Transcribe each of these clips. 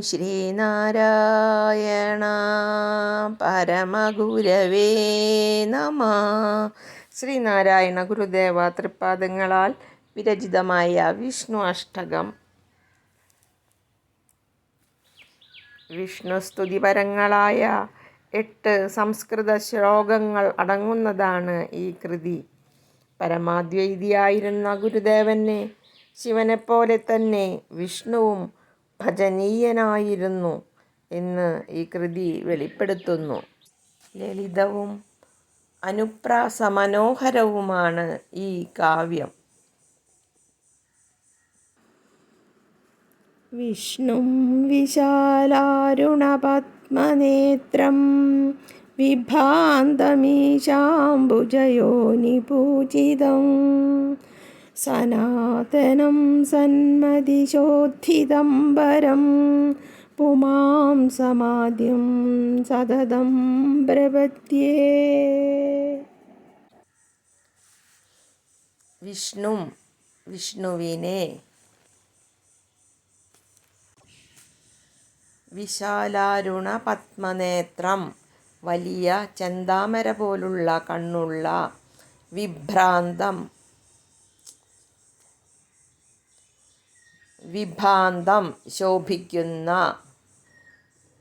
ശ്രീനാരായണ. പരമഗുരവേ നമ. ശ്രീനാരായണ ഗുരുദേവ തൃപ്പാദങ്ങളാൽ വിരചിതമായ വിഷ്ണു അഷ്ടകം. വിഷ്ണു വിഷ്ണുസ്തുതിപരങ്ങളായ എട്ട് സംസ്കൃത ശ്ലോകങ്ങൾ അടങ്ങുന്നതാണ് ഈ കൃതി. പരമാദ്വൈതിയായിരുന്ന ഗുരുദേവനെ ശിവനെപ്പോലെ തന്നെ വിഷ്ണുവും ഭജനീയനായിരുന്നു എന്ന് ഈ കൃതി വെളിപ്പെടുത്തുന്നു. ലളിതവും അനുപ്രാസമനോഹരവുമാണ് ഈ കാവ്യം. വിഷ്ണും വിശാലാരുണപത്മനേത്രം വിഭാന്തമീശാംബുജയോനിപൂജിതം സനാതനം സന്മതിശോദ്ധിതംബരം പുമാം സമാദ്യം സതതം പ്രപദ്യേ. വിഷ്ണു വിഷ്ണുവിനെ വിശാലാരുണ പത്മനേത്രം വലിയ ചെന്താമര പോലുള്ള കണ്ണുള്ള വിഭ്രാന്തം വിഭാന്തം ശോഭിക്കുന്ന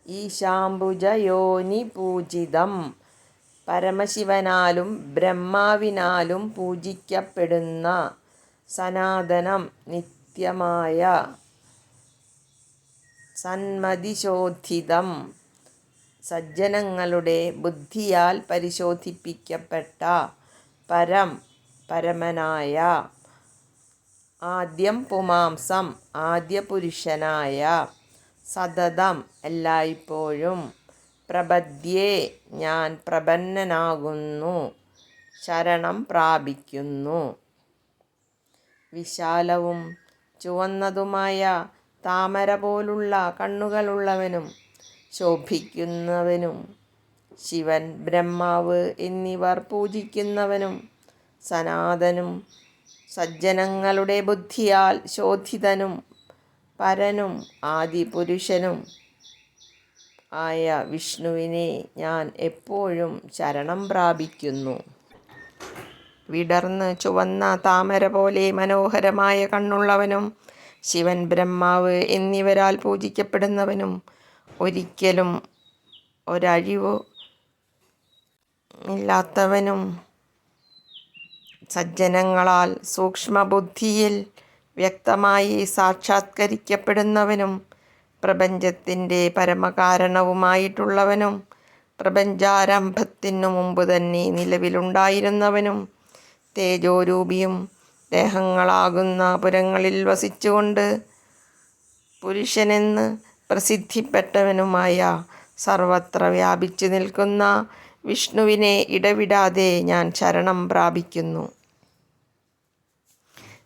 ഈശാംബുജയോനി പൂജിതം പരമശിവനാലും ബ്രഹ്മാവിനാലും പൂജിക്കപ്പെടുന്ന സനാതനം നിത്യമായ സന്മതിശോധിതം. സജ്ജനങ്ങളുടെ ബുദ്ധിയാൽ പരിശോധിപ്പിക്കപ്പെട്ട പരം പരമനായ ആദ്യം പുമാംസം ആദ്യപുരുഷനായ സതതം എല്ലായ്പ്പോഴും പ്രപദ്യേ ഞാൻ പ്രപന്നനാകുന്നു ശരണം പ്രാപിക്കുന്നു. വിശാലവും ചുവന്നതുമായ താമര പോലുള്ള കണ്ണുകളുള്ളവനും ശോഭിക്കുന്നവനും ശിവൻ ബ്രഹ്മാവ് എന്നിവർ പൂജിക്കുന്നവനും സനാതനും സജ്ജനങ്ങളുടെ ബുദ്ധിയാൽ ശോധിതനും പരനും ആദിപുരുഷനും ആയ വിഷ്ണുവിനെ ഞാൻ എപ്പോഴും ശരണം പ്രാപിക്കുന്നു. വിടർന്ന് ചുവന്ന താമര പോലെ മനോഹരമായ കണ്ണുള്ളവനും ശിവൻ ബ്രഹ്മാവ് എന്നിവരാൽ പൂജിക്കപ്പെടുന്നവനും ഒരിക്കലും ഒരഴിവ് ഇല്ലാത്തവനും സജ്ജനങ്ങളാൽ സൂക്ഷ്മബുദ്ധിയിൽ വ്യക്തമായി സാക്ഷാത്കരിക്കപ്പെടുന്നവനും പ്രപഞ്ചത്തിന്റെ പരമകാരണവുമായിട്ടുള്ളവനും പ്രപഞ്ചാരംഭത്തിനു മുമ്പ് തന്നെ നിലവിലുണ്ടായിരുന്നവനും തേജോരൂപിയും ദേഹങ്ങളാകുന്ന പുരങ്ങളിൽ വസിച്ചുകൊണ്ട് പുരുഷനെന്ന് പ്രസിദ്ധിപ്പെട്ടവനുമായ സർവത്ര വ്യാപിച്ചു നിൽക്കുന്ന വിഷ്ണുവിനെ ഇടവിടാതെ ഞാൻ ശരണം പ്രാപിക്കുന്നു.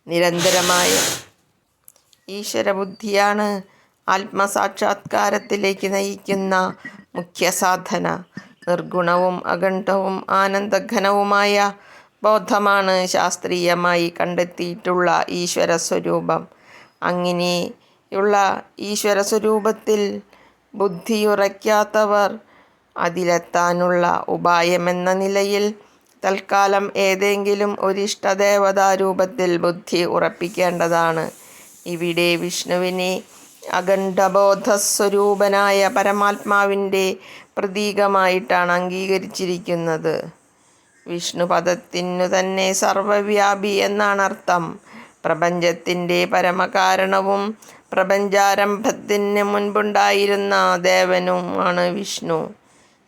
നിരന്തരമായ ഈശ്വരബുദ്ധിയാണ് ആത്മസാക്ഷാത്കാരത്തിലേക്ക് നയിക്കുന്ന മുഖ്യസാധന നിർഗുണവും അഖണ്ഡവും ആനന്ദഘനവുമായ ബോധമാണ് ശാസ്ത്രീയമായി കണ്ടെത്തിയിട്ടുള്ള ഈശ്വര സ്വരൂപം അങ്ങനെയുള്ള ഈശ്വര സ്വരൂപത്തിൽ ബുദ്ധിയുറയ്ക്കാത്തവർ അതിലെത്താനുള്ള ഉപായമെന്ന നിലയിൽ തൽക്കാലം ഏതെങ്കിലും ഒരു ഇഷ്ടദേവതാരൂപത്തിൽ ബുദ്ധി ഉറപ്പിക്കേണ്ടതാണ്. ഇവിടെ വിഷ്ണുവിനെ അഖണ്ഡബോധസ്വരൂപനായ പരമാത്മാവിന്റെ പ്രതീകമായിട്ടാണ് അംഗീകരിച്ചിരിക്കുന്നത്. വിഷ്ണുപദത്തിനു തന്നെ സർവവ്യാപി എന്നാണ് അർത്ഥം പ്രപഞ്ചത്തിന്റെ പരമകാരണവും പ്രപഞ്ചാരംഭത്തിന് മുൻപുണ്ടായിരുന്ന ദേവനുമാണ് വിഷ്ണു.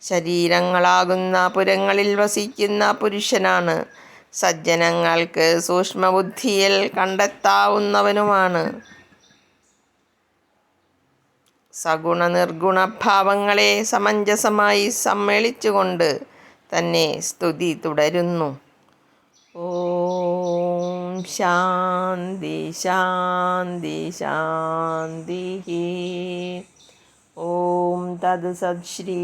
ശരീരങ്ങളാകുന്ന പുരങ്ങളിൽ വസിക്കുന്ന പുരുഷനാണ്. സജ്ജനങ്ങൾക്ക് സൂക്ഷ്മബുദ്ധിയിൽ കണ്ടെത്താവുന്നവനുമാണ്. സഗുണ നിർഗുണ ഭാവങ്ങളെ സമഞ്ജസമായി സമ്മേളിച്ചുകൊണ്ട് തന്നെ സ്തുതി തുടരുന്നു. ഓം ശാന്തി ശാന്തി ശാന്തി ഓം തത് സത്ശ്രീ